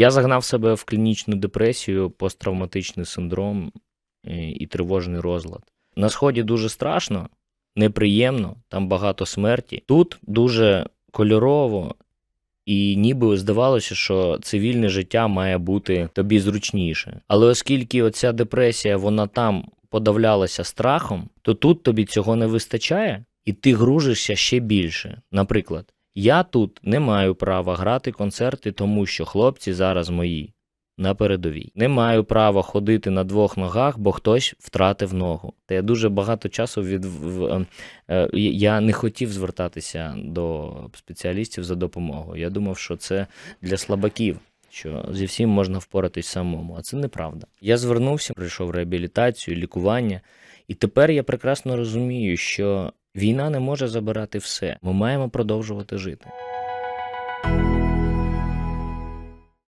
Я загнав себе в клінічну депресію, посттравматичний синдром е, і тривожний розлад. На сході дуже страшно, неприємно, там багато смерті. Тут дуже кольорово, і ніби здавалося, що цивільне життя має бути тобі зручніше. Але оскільки оця депресія вона там подавлялася страхом, то тут тобі цього не вистачає, і ти гружишся ще більше. Наприклад, я тут не маю права грати концерти, тому що хлопці зараз мої на передовій. Не маю права ходити на двох ногах, бо хтось втратив ногу. Та я дуже багато часу від е, е, я не хотів звертатися до спеціалістів за допомогою. Я думав, що це для слабаків. Що зі всім можна впоратись самому, а це неправда. Я звернувся, пройшов реабілітацію, лікування, і тепер я прекрасно розумію, що війна не може забирати все. Ми маємо продовжувати жити.